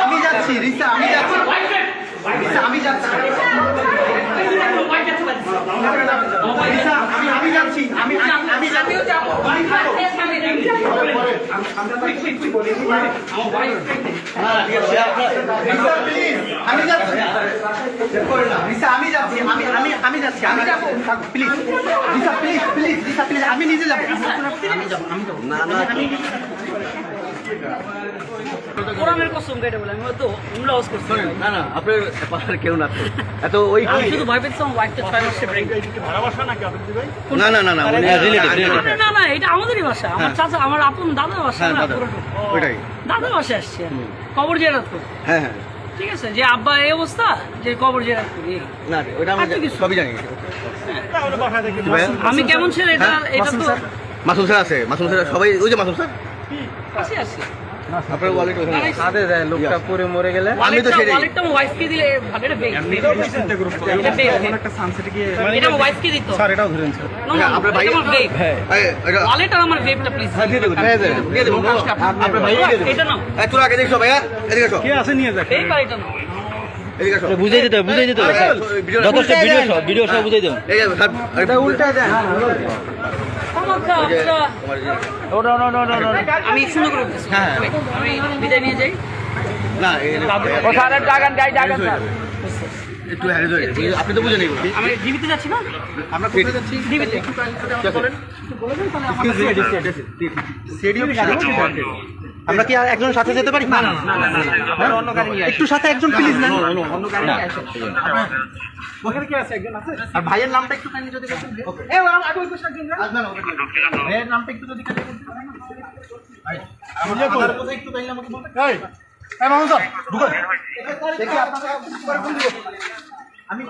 আমি যাচ্ছি। রিসা আমি যাচ্ছি রিসা আমি যাচ্ছি রিসা আমি আমি যাচ্ছি আমি আমি আমিও যাব বাড়ি খাব আমি যাচ্ছি আমি যাচ্ছি আমি আমি আমি যাচ্ছি আমি যাব। Please Risa please please Risa please আমি নিজে যাব। আমি যাব আমি যাব না না। কোরআনের কসম কেটে বলে আমি হয়তো উমরা হাউস করছি। না না আপনার পাশে কেউ না এত ওই আমি শুধু ভয় পেয়েছি আমার ওয়াইফটা ছয় মাসে প্রেগনেন্ট না না না না না না এটা আমাদেরই বাসা আমার চাচা আমার আপন দাদার বাসা হ্যাঁ না দাদা। পুরোটা। ওইটাই। দাদার বাসা আসছে। আমি। কবর জেরাত হ্যাঁ হ্যাঁ। ঠিক আছে? যে আব্বা এই অবস্থা যে কবর জেরাত করি। না আমরা আচ্ছা, সবই জানি? আমি কেমন ছেলে? এটা হ্যাঁ, এটা তো মাসুম স্যার আছে মাসুম স্যার সবাই ওই যে মাসুম স্যার। আছে আছে। আপনার ওয়ালেট ওখানে সাথে যায় লোকটা পরে মরে গেলে। আমি তো সেটাই ওয়ালেটটা আমার ওয়াইফকে দিলে এটা বেগ। এটা বেগ। এটা আমার ওয়াইফকে দিত। স্যার এটাও ধরেন স্যার না, না, আপনার ভাই- এটা বেগ এটা- ওয়ালেট আর আমার বেগটা প্লিজ হ্যাঁ, দিয়ে দেবো, দিয়ে দেবো, দিয়ে দেবো। আপনার ভাই এটা নাও। এই, তোরা আগে দেখছ ভাইয়া। এদিকে এসো কে আছে নিয়ে যাক? এই এটা নাও। এদিকে দিতে হবে বুঝাই দিতে হবে। যথেষ্ট ভিডিও সব ভিডিও সব বুঝাই দেবেন আমি সুন্দর করে হ্যাঁ, আমি বিদায় নিয়ে যাই। না, টাকান গাই টাকান একটু হ্যারিজ হয়ে আপনি তো বুঝে নেই আমি জীবিত যাচ্ছি না? আমরা কোথায় যাচ্ছি? জীবিত। আমরা কি আর একজন সাথে যেতে পারি না একটু সাথে একজন প্লিজ না ওখানে কি আছে একজন আছে আর ভাইয়ের নামটা একটু যদি ভাইয়ের নামটা একটু যদি আমার আমার আমি